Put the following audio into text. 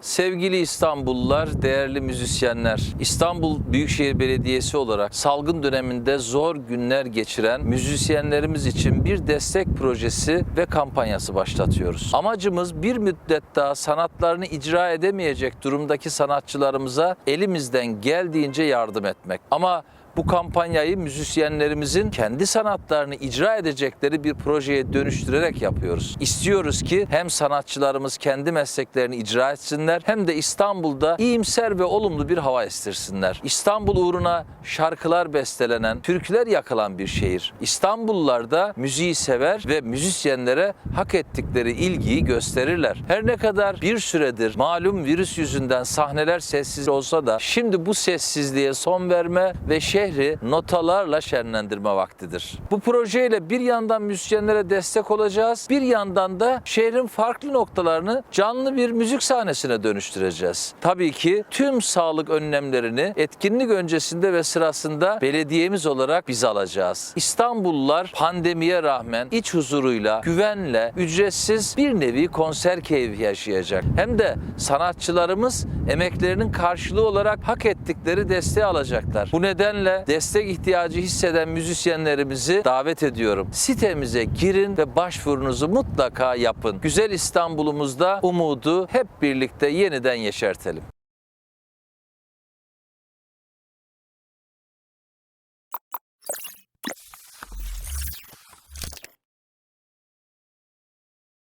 Sevgili İstanbullular, değerli müzisyenler, İstanbul Büyükşehir Belediyesi olarak salgın döneminde zor günler geçiren müzisyenlerimiz için bir destek projesi ve kampanyası başlatıyoruz. Amacımız bir müddet daha sanatlarını icra edemeyecek durumdaki sanatçılarımıza elimizden geldiğince yardım etmek. Ama bu kampanyayı müzisyenlerimizin kendi sanatlarını icra edecekleri bir projeye dönüştürerek yapıyoruz. İstiyoruz ki hem sanatçılarımız kendi mesleklerini icra etsinler hem de İstanbul'da iyimser ve olumlu bir hava estirsinler. İstanbul uğruna şarkılar bestelenen, türküler yakılan bir şehir. İstanbullular da müziği sever ve müzisyenlere hak ettikleri ilgiyi gösterirler. Her ne kadar bir süredir malum virüs yüzünden sahneler sessiz olsa da şimdi bu sessizliğe son verme ve şehri notalarla şenlendirme vaktidir. Bu projeyle bir yandan müzisyenlere destek olacağız, bir yandan da şehrin farklı noktalarını canlı bir müzik sahnesine dönüştüreceğiz. Tabii ki tüm sağlık önlemlerini etkinlik öncesinde ve sırasında belediyemiz olarak biz alacağız. İstanbullular pandemiye rağmen iç huzuruyla, güvenle, ücretsiz bir nevi konser keyfi yaşayacak. Hem de sanatçılarımız emeklerinin karşılığı olarak hak ettikleri desteği alacaklar. Bu nedenle destek ihtiyacı hisseden müzisyenlerimizi davet ediyorum. Sitemize girin ve başvurunuzu mutlaka yapın. Güzel İstanbul'umuzda umudu hep birlikte yeniden yeşertelim.